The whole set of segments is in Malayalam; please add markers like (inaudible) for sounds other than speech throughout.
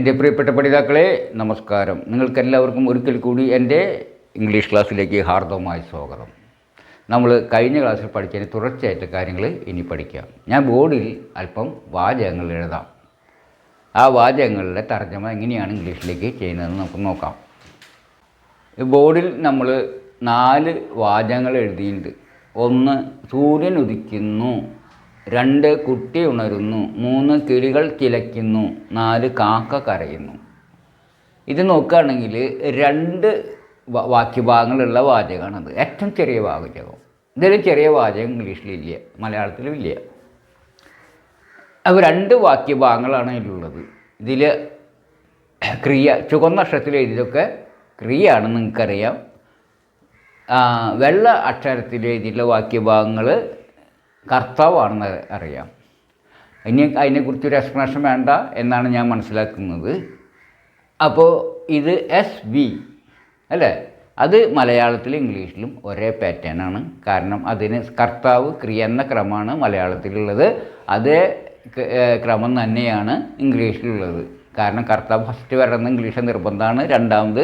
എന്റെ പ്രിയപ്പെട്ട പഠിതാക്കളെ നമസ്കാരം. നിങ്ങൾക്കെല്ലാവർക്കും ഒരിക്കൽ കൂടി എന്റെ ഇംഗ്ലീഷ് ക്ലാസ്സിലേക്ക് ഹാർദവമായ സ്വാഗതം. നമ്മൾ കഴിഞ്ഞ ക്ലാസ്സിൽ പഠിച്ചതിന് തുടർച്ചയായിട്ട് കാര്യങ്ങൾ ഇനി പഠിക്കാം. ഞാൻ ബോർഡിൽ അല്പം വാചകങ്ങൾ എഴുതാം. ആ വാചകങ്ങളുടെ തർജമ എങ്ങനെയാണ് ഇംഗ്ലീഷിലേക്ക് ചെയ്യുന്നതെന്ന് നമുക്ക് നോക്കാം. ബോർഡിൽ നമ്മൾ നാല് വാചകങ്ങൾ എഴുതിയിട്ടുണ്ട്. ഒന്ന് സൂര്യൻ ഉദിക്കുന്നു. രണ്ട് കുട്ടി ഉണരുന്നു മൂന്ന് കിളികൾ കിലയ്ക്കുന്നു നാല് കാക്ക കരയുന്നു. ഇത് നോക്കുകയാണെങ്കിൽ രണ്ട് വാക്യഭാഗങ്ങളുള്ള വാചകമാണത്. ഏറ്റവും ചെറിയ വാചകം. ഇതിലും ചെറിയ വാചകം ഇംഗ്ലീഷിലില്ല മലയാളത്തിലും ഇല്ല അപ്പോൾ രണ്ട് വാക്യഭാഗങ്ങളാണ് ഇതിലുള്ളത് ഇതിൽ ക്രിയ ചുവന്ന അക്ഷരത്തിൽ എഴുതിയതൊക്കെ ക്രിയയാണ് നിങ്ങൾക്കറിയാം. വെള്ള അക്ഷരത്തിൽ എഴുതിയിട്ടുള്ള വാക്യഭാഗങ്ങൾ കർത്താവാണെന്ന് അറിയാം. ഇനി അതിനെക്കുറിച്ച് ഒരു എക്സ്പ്ലനേഷൻ വേണ്ട എന്നാണ് ഞാൻ മനസ്സിലാക്കുന്നത്. അപ്പോൾ ഇത് എസ് വി അല്ലേ? അത് മലയാളത്തിലും ഇംഗ്ലീഷിലും ഒരേ പാറ്റേൺ ആണ്. കാരണം അതിന് കർത്താവ് ക്രിയ എന്ന ക്രമമാണ് മലയാളത്തിലുള്ളത്. അതേ ക്രമം തന്നെയാണ് ഇംഗ്ലീഷിലുള്ളത്. കാരണം കർത്താവ് ഫസ്റ്റ് വരണം ഇംഗ്ലീഷ് നിർബന്ധമാണ്. രണ്ടാമത്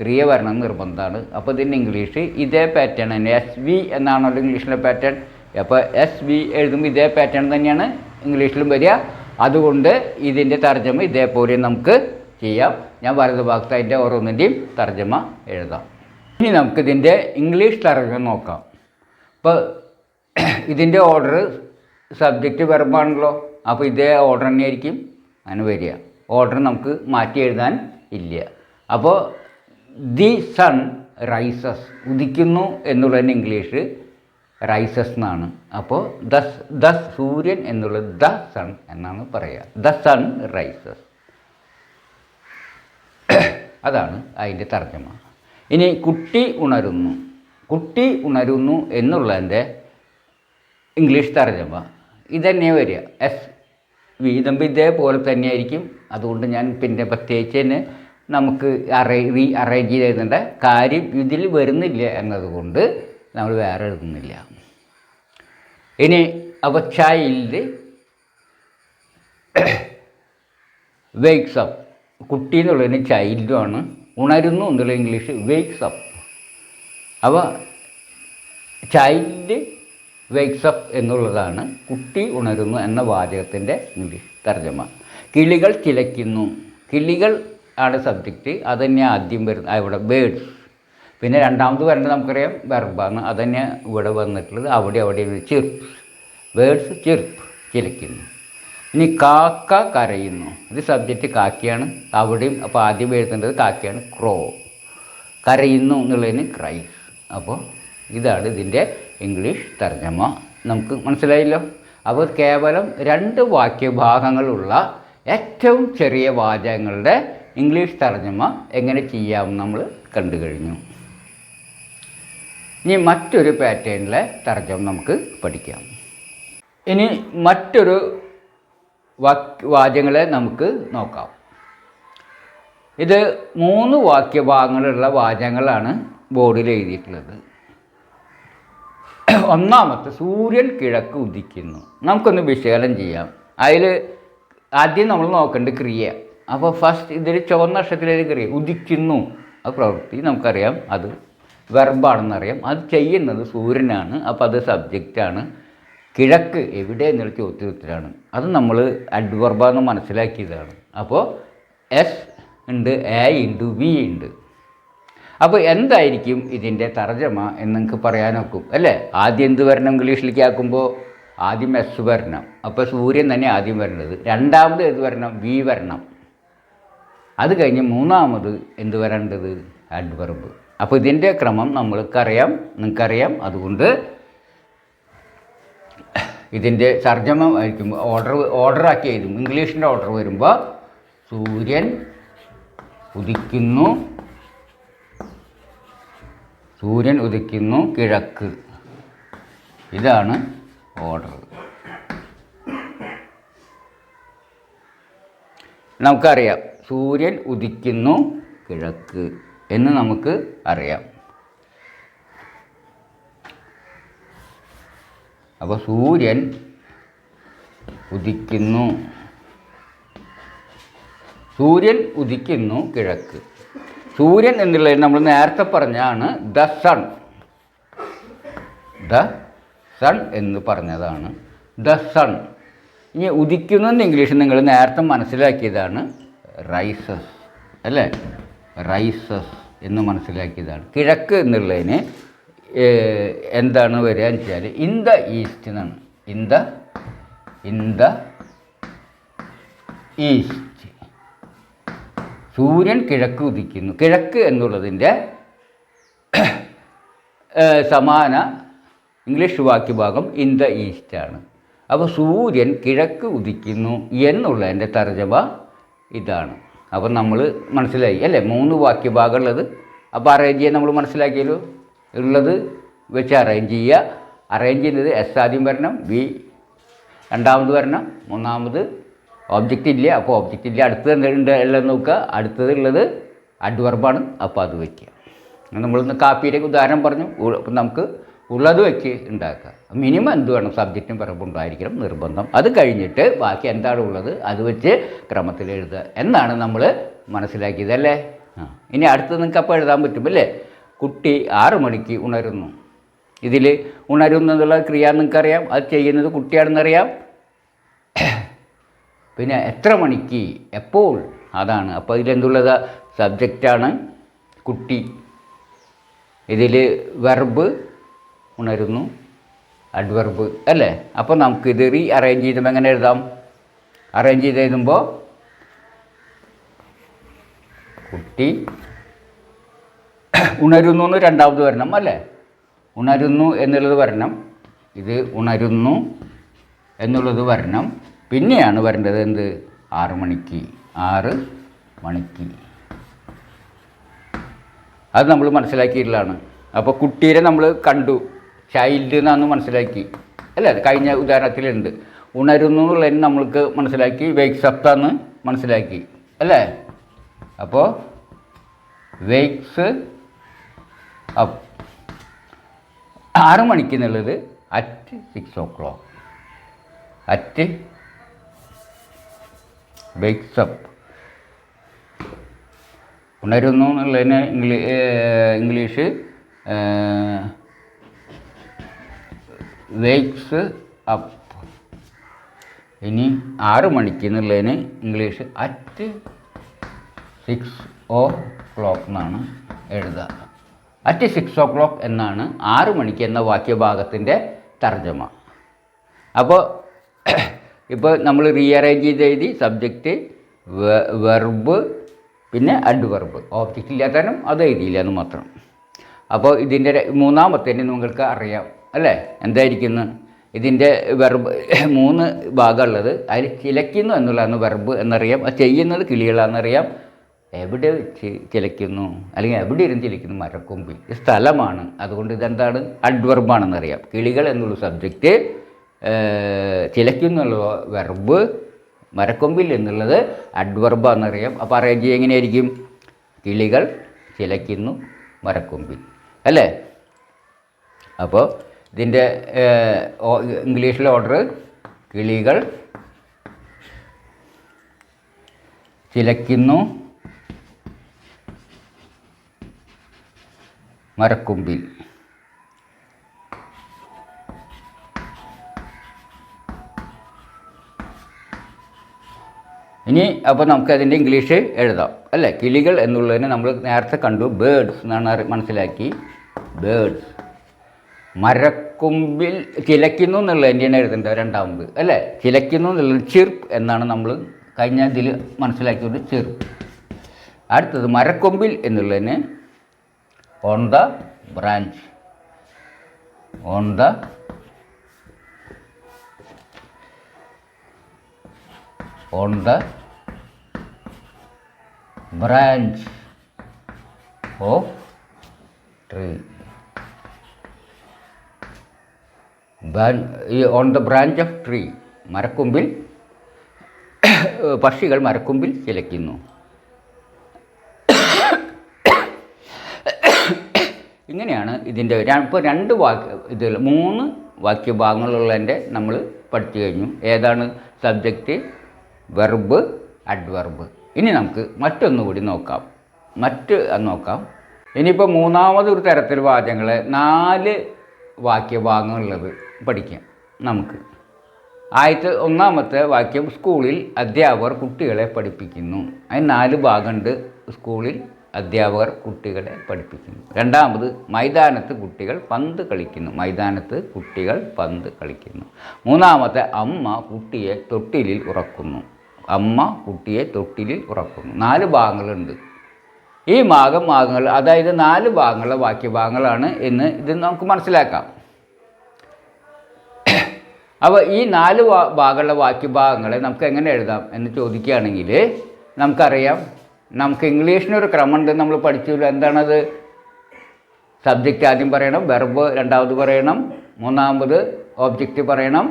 ക്രിയ വരണം നിർബന്ധമാണ്. അപ്പോൾ ഇതിന്റെ ഇംഗ്ലീഷ് ഇതേ പാറ്റേൺ തന്നെ. എസ് വി എന്നാണല്ലോ ഇംഗ്ലീഷിലെ പാറ്റേൺ അപ്പോൾ എസ് വി എഴുതുമ്പോൾ ഇതേ പാറ്റേൺ തന്നെയാണ് ഇംഗ്ലീഷിലും വരിക. അതുകൊണ്ട് ഇതിന്റെ തർജമ ഇതേപോലെ നമുക്ക് ചെയ്യാം. ഞാൻ വലതുഭാഗത്ത് അതിന്റെ ഓരോന്നിന്റെയും തർജമ എഴുതാം. ഇനി നമുക്ക് നമുക്കിതിന്റെ ഇംഗ്ലീഷ് തർജമ നോക്കാം ഇപ്പോൾ ഇതിന്റെ ഓർഡർ സബ്ജക്റ്റ് വെറുപ്പാണല്ലോ അപ്പോൾ ഇതേ ഓർഡർ തന്നെയായിരിക്കും അങ്ങനെ വരിക. ഓർഡർ നമുക്ക് മാറ്റി എഴുതാൻ ഇല്ല. അപ്പോൾ ദി സൺ റൈസസ് ഉദിക്കുന്നു എന്നുള്ളതിന് ഇംഗ്ലീഷ് റൈസസ് എന്നാണ്. അപ്പോൾ ദസ് ദസ് സൂര്യൻ എന്നുള്ളത് ദ സൺ എന്നാണ് പറയുക ദ സൺ റൈസസ് അതാണ് അതിന്റെ തർജമ. ഇനി കുട്ടി ഉണരുന്നു. കുട്ടി ഉണരുന്നു എന്നുള്ളതിന്റെ ഇംഗ്ലീഷ് തർജമ. ഇതന്നെ വരിക. എസ് വീതം ഇതേപോലെ തന്നെയായിരിക്കും. അതുകൊണ്ട് ഞാൻ പിന്നെ പ്രത്യേകിച്ച് തന്നെ നമുക്ക് അറേ റീ അറേഞ്ച് ചെയ്തേണ്ട കാര്യം ഇതിൽ വരുന്നില്ല എന്നതുകൊണ്ട് നമ്മൾ വേറെ എടുക്കുന്നില്ല. ഇനി വെയ്ക്സ് വേക്സ് അപ്പ് കുട്ടി എന്നുള്ളതിന് ചൈൽഡുമാണ് ഉണരുന്നു എന്നുള്ള ഇംഗ്ലീഷ് വേക്സ് അപ്പ് അപ്പോൾ ചൈൽഡ് വേക്സ് അപ്പ് എന്നുള്ളതാണ് കുട്ടി ഉണരുന്നു എന്ന വാചകത്തിന്റെ ഇംഗ്ലീഷ് തർജമ. കിളികൾ ചിലയ്ക്കുന്നു. കിളികൾ ആണ് സബ്ജക്റ്റ് അതന്നെ തന്നെ ആദ്യം വരുന്ന അവിടെ ബേഡ്സ് പിന്നെ രണ്ടാമത് വരേണ്ടത് നമുക്കറിയാം വെർബാണ്. അത് തന്നെ ഇവിടെ വന്നിട്ടുള്ളത്. അവിടെ അവിടെ ചെറുപ്പ്. വേർഡ്സ് ചെറുപ്പ് ചിലക്കുന്നു ഇനി കാക്ക കരയുന്നു. ഇത് സബ്ജക്റ്റ് കാക്കയാണ്. അവിടെയും അപ്പോൾ ആദ്യം എഴുതേണ്ടത് കാക്കയാണ്. ക്രോ. കരയുന്നു എന്നുള്ളതിന് ക്രൈസ് അപ്പോൾ ഇതാണ് ഇതിന്റെ ഇംഗ്ലീഷ് തർജമ. നമുക്ക് മനസ്സിലായല്ലോ? അപ്പോൾ കേവലം രണ്ട് വാക്യഭാഗങ്ങളുള്ള ഏറ്റവും ചെറിയ വാചകങ്ങളുടെ ഇംഗ്ലീഷ് തർജമ എങ്ങനെ ചെയ്യാമെന്ന് നമ്മൾ കണ്ടു കഴിഞ്ഞു. ഇനി മറ്റൊരു പാറ്റേണിലെ തർജം നമുക്ക് പഠിക്കാം. ഇനി മറ്റൊരു വാക് വാചകങ്ങളെ നമുക്ക് നോക്കാം. ഇത് മൂന്ന് വാക്യഭാഗങ്ങളുള്ള വാചകങ്ങളാണ് ബോർഡിൽ എഴുതിയിട്ടുള്ളത്. ഒന്നാമത്തെ സൂര്യൻ കിഴക്ക് ഉദിക്കുന്നു. നമുക്കൊന്ന് വിശകലനം ചെയ്യാം. അതിൽ ആദ്യം നമ്മൾ നോക്കേണ്ടത് ക്രിയ. അപ്പോൾ ഫസ്റ്റ് ഇതിൽ ചുവന്ന അക്ഷരത്തിലൊരു ക്രിയ. ഉദിക്കുന്നു. ആ പ്രവൃത്തി നമുക്കറിയാം. അത് വെർബാണെന്നറിയാം. അത് ചെയ്യുന്നത് സൂര്യനാണ്. അപ്പോൾ അത് സബ്ജക്റ്റാണ്. കിഴക്ക് എവിടെ എന്നുള്ള ചോദ്യത്തിലാണ് അത് നമ്മൾ അഡ്വർബാന്ന് മനസ്സിലാക്കിയതാണ്. അപ്പോൾ എസ് ഉണ്ട് എ ഉണ്ട് വി ഉണ്ട്. അപ്പോൾ എന്തായിരിക്കും ഇതിന്റെ തർജമ എന്ന് നിങ്ങൾക്ക് പറയാനൊക്കും അല്ലേ? ആദ്യം എന്ത് വരണം ഇംഗ്ലീഷിലേക്ക് ആക്കുമ്പോൾ? ആദ്യം എസ് വരണം. അപ്പോൾ സൂര്യൻ തന്നെ ആദ്യം വരേണ്ടത്. രണ്ടാമത് എന്ത് വരണം? വി വരണം. അത് കഴിഞ്ഞ് മൂന്നാമത് എന്ത് വരേണ്ടത്? അഡ്വർബ് അപ്പോൾ ഇതിന്റെ ക്രമം നമ്മൾക്കറിയാം നിങ്ങൾക്കറിയാം. അതുകൊണ്ട് ഇതിന്റെ തർജമ ആയിരിക്കും. ഓർഡർ ആക്കി എഴുതും. ഇംഗ്ലീഷിന്റെ ഓർഡർ വരുമ്പോൾ സൂര്യൻ ഉദിക്കുന്നു. സൂര്യൻ ഉദിക്കുന്നു കിഴക്ക്. ഇതാണ് ഓർഡർ നമുക്കറിയാം. സൂര്യൻ ഉദിക്കുന്നു കിഴക്ക്. എന്ന് നമുക്ക് അറിയാം. അപ്പോൾ സൂര്യൻ ഉദിക്കുന്നു. സൂര്യൻ ഉദിക്കുന്നു കിഴക്ക്. സൂര്യൻ എന്നുള്ളത് നമ്മൾ നേരത്തെ പറഞ്ഞാണ് ദ സൺ. ദ സൺ എന്ന് പറഞ്ഞതാണ്. The sun. ഇനി ഉദിക്കുന്നു എന്ന് ഇംഗ്ലീഷിൽ നിങ്ങൾ നേരത്തെ മനസ്സിലാക്കിയതാണ് റൈസസ്. അല്ലേ? റൈസസ് എന്ന് മനസ്സിലാക്കിയതാണ്. കിഴക്ക് എന്നുള്ളതിന് എന്താണ് വരിക എന്ന് വെച്ചാൽ ഇൻ ദ ഈസ്റ്റ് എന്നാണ്. In the in the east സൂര്യൻ കിഴക്ക് ഉദിക്കുന്നു. കിഴക്ക് എന്നുള്ളതിന്റെ സമാന ഇംഗ്ലീഷ് വാക്യഭാഗം ഇൻ ദ ഈസ്റ്റ് ആണ്. അപ്പോൾ സൂര്യൻ കിഴക്ക് ഉദിക്കുന്നു എന്നുള്ളതിന്റെ തർജമ ഇതാണ്. അപ്പം നമ്മൾ മനസ്സിലായി. അല്ലേ? മൂന്ന് വാക്യഭാഗം ഉള്ളത് അപ്പോൾ അറേഞ്ച് ചെയ്യാൻ നമ്മൾ മനസ്സിലാക്കിയല്ലോ? ഉള്ളത് വെച്ച് അറേഞ്ച് ചെയ്യുക. അറേഞ്ച് ചെയ്യുന്നത് എസ് ആദ്യം വരണം ബി രണ്ടാമത് വരണം മൂന്നാമത് ഓബ്ജക്റ്റ് ഇല്ല. അപ്പോൾ ഓബ്ജക്റ്റ് ഇല്ല. അടുത്തത് എന്തുണ്ട് എല്ലാം നോക്കുക. അടുത്തത് ഉള്ളത് അഡ്വർബാണ് അപ്പോൾ അത് വയ്ക്കുക നമ്മളിന്ന് കാപ്പിയിലേക്ക് ഉദാഹരണം പറഞ്ഞു. അപ്പം നമുക്ക് ഉള്ളത് വെച്ച് ഉണ്ടാക്കുക. മിനിമം എന്ത് വേണം? സബ്ജക്റ്റും പിറപ്പും ഉണ്ടായിരിക്കണം നിർബന്ധം. അത് കഴിഞ്ഞിട്ട് ബാക്കി എന്താണ് ഉള്ളത്? അത് വെച്ച് ക്രമത്തിൽ എഴുതുക. എന്നാണ് നമ്മൾ മനസ്സിലാക്കിയതല്ലേ? ഇനി അടുത്ത് നിങ്ങൾക്ക് അപ്പോൾ എഴുതാൻ പറ്റും അല്ലേ? കുട്ടി ആറു മണിക്ക് ഉണരുന്നു. ഇതിൽ ഉണരുന്നതുള്ള ക്രിയ നിങ്ങൾക്കറിയാം അത് ചെയ്യുന്നത് കുട്ടിയാണെന്നറിയാം. പിന്നെ എത്ര മണിക്ക് എപ്പോൾ? അതാണ്. അപ്പോൾ ഇതിലെന്തുള്ളത്? സബ്ജക്റ്റാണ് കുട്ടി. ഇതിൽ വെർബ് ഉണരുന്നു. അഡ്വർബ് അല്ലേ? അപ്പോൾ നമുക്ക് ഇത് റീ അറേഞ്ച് ചെയ്തുമ്പോൾ എങ്ങനെ എഴുതാം? അറേഞ്ച് ചെയ്ത് എഴുതുമ്പോൾ കുട്ടി ഉണരുന്നു എന്ന് രണ്ടാമത് വരണം അല്ലേ? ഉണരുന്നു എന്നുള്ളത് വരണം. ഇത് ഉണരുന്നു എന്നുള്ളത് വരണം. പിന്നെയാണ് വരേണ്ടത് എന്ത്? ആറ് മണിക്ക്. ആറ് മണിക്ക്. അത് നമ്മൾ മനസ്സിലാക്കിയിട്ടുള്ളതാണ്. അപ്പോൾ കുട്ടീനെ നമ്മൾ കണ്ടു. ചൈൽഡ് എന്നാന്ന് മനസ്സിലാക്കി. അല്ലേ? കഴിഞ്ഞ ഉദാഹരണത്തിലുണ്ട്. ഉണരുന്നു എന്നുള്ളതിന് നമ്മൾക്ക് മനസ്സിലാക്കി വേക്സ് അപ്പ് എന്ന് മനസ്സിലാക്കി. അല്ലേ? അപ്പോൾ വേക്സ് അപ്പ്. ആറ് മണിക്ക് എന്നുള്ളത് at six o'clock at wakes up. ഉണരുന്നു എന്നുള്ളതിന് ഇംഗ്ലീഷ് വേക്സ് അപ്പ്. ഇനി ആറ് മണിക്ക് എന്നുള്ളതിന് English at six o'clock എന്നാണ് എഴുതുക. അറ്റ് സിക്സ് ഓ ക്ലോക്ക് എന്നാണ് ആറ് മണിക്ക് എന്ന വാക്യഭാഗത്തിന്റെ തർജമ. അപ്പോൾ (clears throat) ഇപ്പോൾ നമ്മൾ റീഅറേഞ്ച് ചെയ്ത് എഴുതി സബ്ജക്റ്റ് വെർബ് പിന്നെ അഡ്വർബ് ഓബ്ജക്റ്റ് ഇല്ലാത്തതിനും അത് എഴുതിയില്ല എന്ന് മാത്രം. അപ്പോൾ ഇതിന്റെ മൂന്നാമത്തേന് നിങ്ങൾക്ക് അറിയാം. അല്ലേ? എന്തായിരിക്കുന്നു? ഇതിന്റെ വെർബ് (coughs) മൂന്ന് ഭാഗമുള്ളത്. അതിൽ ചിലയ്ക്കുന്നു എന്നുള്ളതാണ് വെർബ് എന്നറിയാം. അത് ചെയ്യുന്നത് കിളികളാണെന്നറിയാം. എവിടെ വെച്ച് ചിലയ്ക്കുന്നു? അല്ലെങ്കിൽ എവിടെ ഇരുന്ന് ചിലയ്ക്കുന്നു? മരക്കൊമ്പിൽ. സ്ഥലമാണ്. അതുകൊണ്ട് ഇതെന്താണ്? അഡ്വർബാണെന്നറിയാം കിളികൾ എന്നുള്ള സബ്ജക്റ്റ് ചിലയ്ക്കുന്നു എന്നുള്ള വെർബ് മരക്കൊമ്പിൽ എന്നുള്ളത് അഡ്വർബാണെന്നറിയാം അപ്പോൾ അറേഞ്ച് എങ്ങനെയായിരിക്കും? കിളികൾ ചിലയ്ക്കുന്നു മരക്കൊമ്പിൽ. അല്ലേ? അപ്പോൾ ഇതിന്റെ ഇംഗ്ലീഷിലെ ഓർഡർ കിളികൾ ചിലയ്ക്കുന്നു മരക്കൊമ്പിൽ. ഇനി അപ്പോൾ നമുക്ക് അതിന്റെ ഇംഗ്ലീഷ് എഴുതാം. അല്ലേ? കിളികൾ എന്നുള്ളതിനെ നമ്മൾ നേരത്തെ കണ്ടു. ബേഡ്സ് എന്നാണ് മനസ്സിലാക്കി. ബേഡ്സ് മരക്കൊമ്പിൽ ചിലയ്ക്കുന്നു എന്നുള്ളതിന്റെയാണ് എഴുതേണ്ടത് രണ്ടാമത് അല്ലേ? കിലയ്ക്കുന്നു എന്നുള്ളത് ചെറുപ്പ് എന്നാണ് നമ്മൾ കഴിഞ്ഞ ഇതിൽ മനസ്സിലാക്കിയത് ചെറുപ്പ്. അടുത്തത് മരക്കൊമ്പിൽ എന്നുള്ളതിന് on the branch on the on the branch of tree. On the branch of tree മരക്കൊമ്പിൽ പക്ഷികൾ മരക്കൊമ്പിൽ ചിലയ്ക്കുന്നു. ഇങ്ങനെയാണ് ഇതിന്റെ ഇപ്പോൾ രണ്ട് വാക്യ ഇതിൽ മൂന്ന് വാക്യഭാഗങ്ങളുള്ളതിന്റെ നമ്മൾ പഠിച്ചു കഴിഞ്ഞു. ഏതാണ് സബ്ജക്റ്റ്? Verb adverb. ഇനി നമുക്ക് മറ്റൊന്നുകൂടി നോക്കാം. മറ്റ് നോക്കാം. ഇനിയിപ്പോൾ മൂന്നാമത് ഒരു തരത്തിൽ വാചകങ്ങൾ നാല് വാക്യഭാഗങ്ങളുള്ളത്. പഠിക്കാം നമുക്ക്. ആദ്യത്തെ ഒന്നാമത്തെ വാക്യം സ്കൂളിൽ അധ്യാപകർ കുട്ടികളെ പഠിപ്പിക്കുന്നു. അതിന് നാല് ഭാഗമുണ്ട്. സ്കൂളിൽ അധ്യാപകർ കുട്ടികളെ പഠിപ്പിക്കുന്നു. രണ്ടാമത് മൈതാനത്ത് കുട്ടികൾ പന്ത് കളിക്കുന്നു. മൈതാനത്ത് കുട്ടികൾ പന്ത് കളിക്കുന്നു. മൂന്നാമത്തെ അമ്മ കുട്ടിയെ തൊട്ടിലിൽ ഉറക്കുന്നു. അമ്മ കുട്ടിയെ തൊട്ടിലിൽ ഉറക്കുന്നു. നാല് ഭാഗങ്ങളുണ്ട്. ഈ ഭാഗം ഭാഗങ്ങൾ അതായത് നാല് ഭാഗങ്ങളുള്ള വാക്യഭാഗങ്ങളാണ് എന്ന് ഇത് നമുക്ക് മനസ്സിലാക്കാം. അപ്പോൾ ഈ നാല് ഭാഗമുള്ള വാക്യഭാഗങ്ങളെ നമുക്ക് എങ്ങനെ എഴുതാം എന്ന് ചോദിക്കുകയാണെങ്കിൽ നമുക്കറിയാം. നമുക്ക് ഇംഗ്ലീഷിനൊരു ക്രമമുണ്ട് നമ്മൾ പഠിച്ചില്ല. എന്താണത്? സബ്ജക്റ്റ് ആദ്യം പറയണം വെർബ് രണ്ടാമത് പറയണം മൂന്നാമത് ഓബ്ജക്റ്റ് പറയണം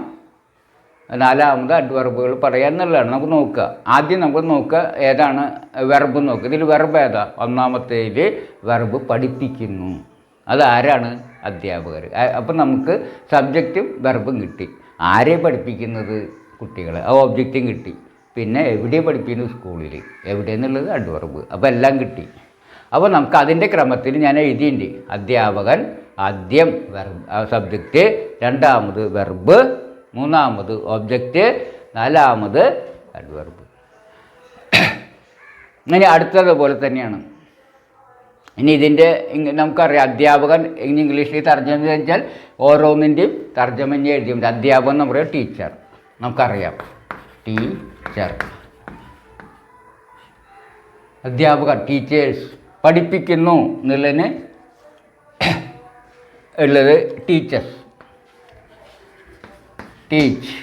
നാലാമത് അഡ്വർബുകൾ പറയുക എന്നുള്ളതാണ് നമുക്ക് നോക്കുക. ആദ്യം നമുക്ക് നോക്കുക ഏതാണ് വെർബ് നോക്കുക. ഇതിൽ വെർബ് ഏതാ? ഒന്നാമത്തേതിൽ വെർബ് പഠിപ്പിക്കുന്നു. അതാരാണ്? അധ്യാപകർ അപ്പം നമുക്ക് സബ്ജക്റ്റും വെർബും കിട്ടി. ആരെ പഠിപ്പിക്കുന്നത് കുട്ടികളെ? ആ ഒബ്ജക്റ്റും കിട്ടി. പിന്നെ എവിടെ പഠിപ്പിക്കുന്നു സ്കൂളിൽ എവിടെ എന്നുള്ളത് അഡ്വർബ് അപ്പോൾ എല്ലാം കിട്ടി. അപ്പോൾ നമുക്ക് അതിന്റെ ക്രമത്തിൽ ഞാൻ എഴുതിയിട്ടുണ്ട്. അധ്യാപകൻ ആദ്യം വെർബ് സബ്ജക്റ്റ് രണ്ടാമത് വെർബ് മൂന്നാമത് ഒബ്ജക്റ്റ് നാലാമത് അഡ്വർബ് ഇനി അടുത്തതുപോലെ തന്നെയാണ്. ഇനി ഇതിന്റെ നമുക്കറിയാം അധ്യാപകൻ ഇംഗ്ലീഷിൽ തർജമ വെച്ചാൽ ഓരോന്നിന്റെയും തർജമ എഴുതിയുണ്ട് അധ്യാപകൻ എന്ന് പറയുക ടീച്ചർ. നമുക്കറിയാം. ടീച്ചർ. അധ്യാപകർ ടീച്ചേഴ്സ് പഠിപ്പിക്കുന്നു എന്നുള്ളതിന് (coughs) ഉള്ളത് ടീച്ചേഴ്സ്. ടീച്ച്.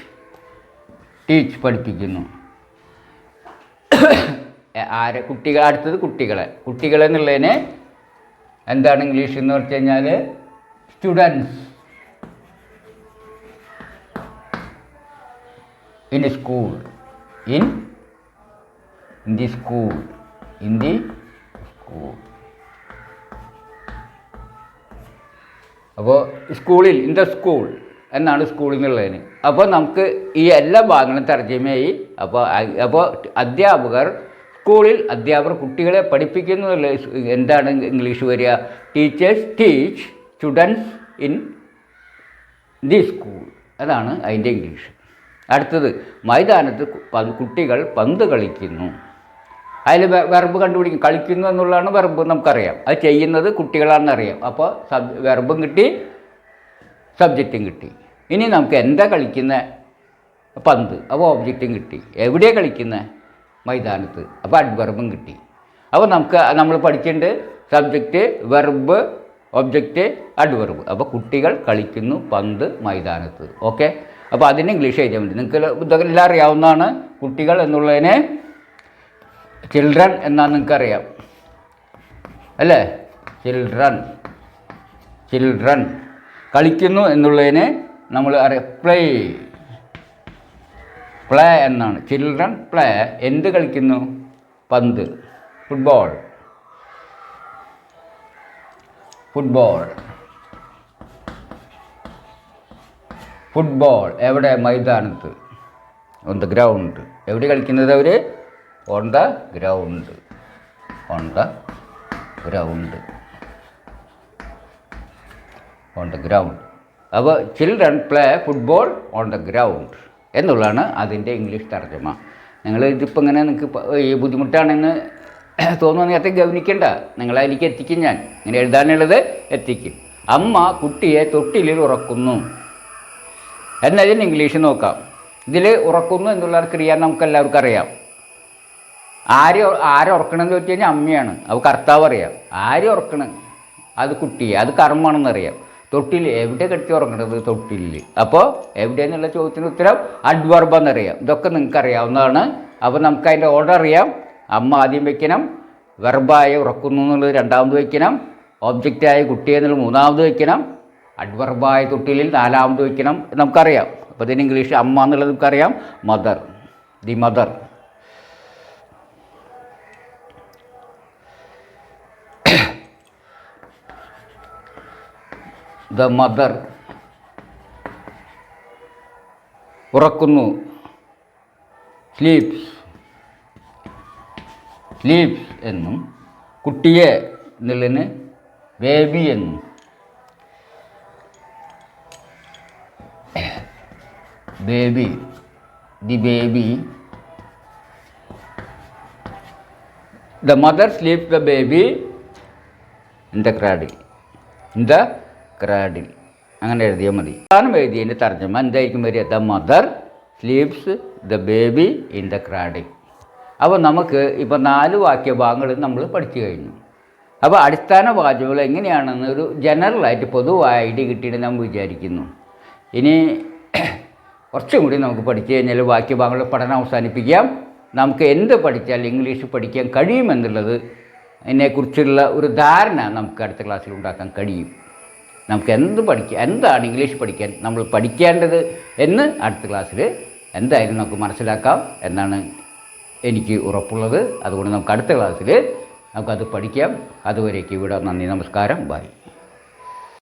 ടീച്ച് പഠിപ്പിക്കുന്നു. (coughs) ആരെ? കുട്ടികൾ അടുത്തത് കുട്ടികളെ. കുട്ടികളെ എന്നുള്ളതിന് എന്താണ് ഇംഗ്ലീഷ് എന്ന് വെച്ച് കഴിഞ്ഞാൽ students in school in in the school in the school അപ്പോൾ സ്കൂളിൽ ഇൻ ദ സ്കൂൾ എന്നാണ് സ്കൂളിൽ നിന്നുള്ളതിന് അപ്പോൾ നമുക്ക് ഈ എല്ലാ ഭാഗങ്ങളും തർജമയായി. അപ്പോൾ അപ്പോൾ അധ്യാപകർ സ്കൂളിൽ അധ്യാപകർ കുട്ടികളെ പഠിപ്പിക്കുന്നു എന്താണ് ഇംഗ്ലീഷ് വരിക? Teachers teach students in the school അതാണ് അതിന്റെ ഇംഗ്ലീഷ്. അടുത്തത് മൈതാനത്ത് കുട്ടികൾ പന്ത് കളിക്കുന്നു. അതിൽ വെർബ് കണ്ടുപിടിക്കും. കളിക്കുന്നു എന്നുള്ളതാണ് വെർബ് നമുക്കറിയാം. അത് ചെയ്യുന്നത് കുട്ടികളാണെന്നറിയാം. അപ്പോൾ സബ് വെർബും കിട്ടി സബ്ജക്റ്റും കിട്ടി. ഇനി നമുക്ക് എന്താ കളിക്കുന്ന? പന്ത്. അപ്പോൾ ഓബ്ജക്റ്റും കിട്ടി. എവിടെയാണ് കളിക്കുന്നത് മൈതാനത്ത്. അപ്പോൾ അഡ്വർബും കിട്ടി. അപ്പോൾ നമുക്ക് നമ്മൾ പഠിച്ചിട്ടുണ്ട് സബ്ജക്റ്റ് വെർബ് ഒബ്ജക്റ്റ് അഡ്വർബ് അപ്പോൾ കുട്ടികൾ കളിക്കുന്നു പന്ത് മൈതാനത്ത്. ഓക്കെ അപ്പോൾ അതിന് ഇംഗ്ലീഷ് എഴുതാൻ പറ്റും നിങ്ങൾക്ക് ഇതൊക്കെ എല്ലാം അറിയാവുന്നതാണ്. കുട്ടികൾ എന്നുള്ളതിനെ ചിൽഡ്രൻ എന്നാണ് നിങ്ങൾക്കറിയാം. അല്ലേ? ചിൽഡ്രൻ ചിൽഡ്രൻ കളിക്കുന്നു എന്നുള്ളതിനെ നമ്മൾ അറിയാം. പ്ലേ പ്ലേ എന്നാണ്. ചിൽഡ്രൻ പ്ലേ എന്ത് കളിക്കുന്നു? പന്ത്. ഫുട്ബോൾ ഫുട്ബോൾ ഫുട്ബോൾ എവിടെ? മൈതാനത്ത്. ഓൺ ദ ഗ്രൗണ്ട് എവിടെ കളിക്കുന്നത് അവർ on the ground on the ground on the ground അപ്പോൾ children play football on the ground എന്നുള്ളതാണ് അതിന്റെ ഇംഗ്ലീഷ് തർജമ. നിങ്ങൾ ഇതിപ്പോൾ ഇങ്ങനെ നിങ്ങൾക്ക് ഈ ബുദ്ധിമുട്ടാണെന്ന് തോന്നുന്ന നേരത്തെ ഗവനിക്കേണ്ട നിങ്ങളതിലേക്ക് എത്തിക്കും ഞാൻ. ഇങ്ങനെ എഴുതാനുള്ളത് എത്തിക്കും. അമ്മ കുട്ടിയെ തൊട്ടിലിൽ ഉറക്കുന്നു. എന്നതിൽ ഇംഗ്ലീഷ് നോക്കാം. ഇതിൽ ഉറക്കുന്നു എന്നുള്ള ക്രിയ നമുക്ക് എല്ലാവർക്കും അറിയാം. ആര് ആരെ ഉറക്കണമെന്ന് ചോദിച്ചു കഴിഞ്ഞാൽ അമ്മയാണ്. അപ്പോൾ കർത്താവ് അറിയാം ആര് ഉറക്കണം? അത് കുട്ടിയെ. അത് കർമ്മമാണെന്നറിയാം. തൊട്ടിൽ എവിടെ കെട്ടി ഉറങ്ങണത്? തൊട്ടിലിൽ അപ്പോൾ എവിടെ എന്നുള്ള ചോദ്യത്തിന് ഉത്തരം അഡ്വർബ് എന്നറിയാം ഇതൊക്കെ നിങ്ങൾക്ക് അറിയാവുന്നതാണ് അപ്പോൾ നമുക്ക് അതിന്റെ ഓർഡർ അറിയാം. അമ്മ ആദ്യം വയ്ക്കണം വെർബായ ഉറക്കുന്നു എന്നുള്ളത് രണ്ടാമത് വയ്ക്കണം ഓബ്ജക്റ്റായ കുട്ടി എന്നുള്ളത് മൂന്നാമത് വയ്ക്കണം അഡ്വർബായ തൊട്ടിലിൽ നാലാമത് വയ്ക്കണം നമുക്കറിയാം. അപ്പോൾ ഇതിന് ഇംഗ്ലീഷ് അമ്മ എന്നുള്ളത് നമുക്കറിയാം. Mother the mother the mother ഉറക്കുന്നു. Sleeps sleeps എന്നും കുട്ടിയെ എന്നുള്ളതിന് ബേബി എന്നും. Baby the baby the mother sleep the baby in the cradle in the cradle അങ്ങനെ എഴുതിയാൽ മതി. അവസാനം എഴുതിയതിന്റെ തർജമ എന്തായിരിക്കും വരിക? The mother sleeps the baby in the cradle അപ്പോൾ നമുക്ക് ഇപ്പോൾ നാല് വാക്യഭാഗങ്ങൾ നമ്മൾ പഠിച്ചു കഴിഞ്ഞു. അപ്പോൾ അടിസ്ഥാന വാചകങ്ങൾ എങ്ങനെയാണെന്ന് ഒരു ജനറലായിട്ട് പൊതുവായ ഐഡിയ കിട്ടിയിട്ട് നമ്മൾ വിചാരിക്കുന്നു. ഇനി കുറച്ചും കൂടി നമുക്ക് പഠിച്ചു കഴിഞ്ഞാൽ വാക്യഭാഗങ്ങൾ പഠനം അവസാനിപ്പിക്കാം. നമുക്ക് എന്ത് പഠിച്ചാൽ ഇംഗ്ലീഷ് പഠിക്കാൻ കഴിയുമെന്നുള്ളത് എന്നെക്കുറിച്ചുള്ള ഒരു ധാരണ നമുക്ക് അടുത്ത ക്ലാസ്സിൽ ഉണ്ടാക്കാൻ കഴിയും. നമുക്ക് എന്ത് പഠിക്കുക എന്താണ് ഇംഗ്ലീഷ് പഠിക്കാൻ നമ്മൾ പഠിക്കേണ്ടത് എന്ന് അടുത്ത ക്ലാസ്സിൽ എന്തായാലും നമുക്ക് മനസ്സിലാക്കാം എന്നാണ് എനിക്ക് ഉറപ്പുള്ളത്. അതുകൊണ്ട് നമുക്ക് അടുത്ത ക്ലാസ്സിൽ നമുക്കത് പഠിക്കാം. അതുവരേക്ക് ഇവിടെ നന്ദി നമസ്കാരം. ബൈ.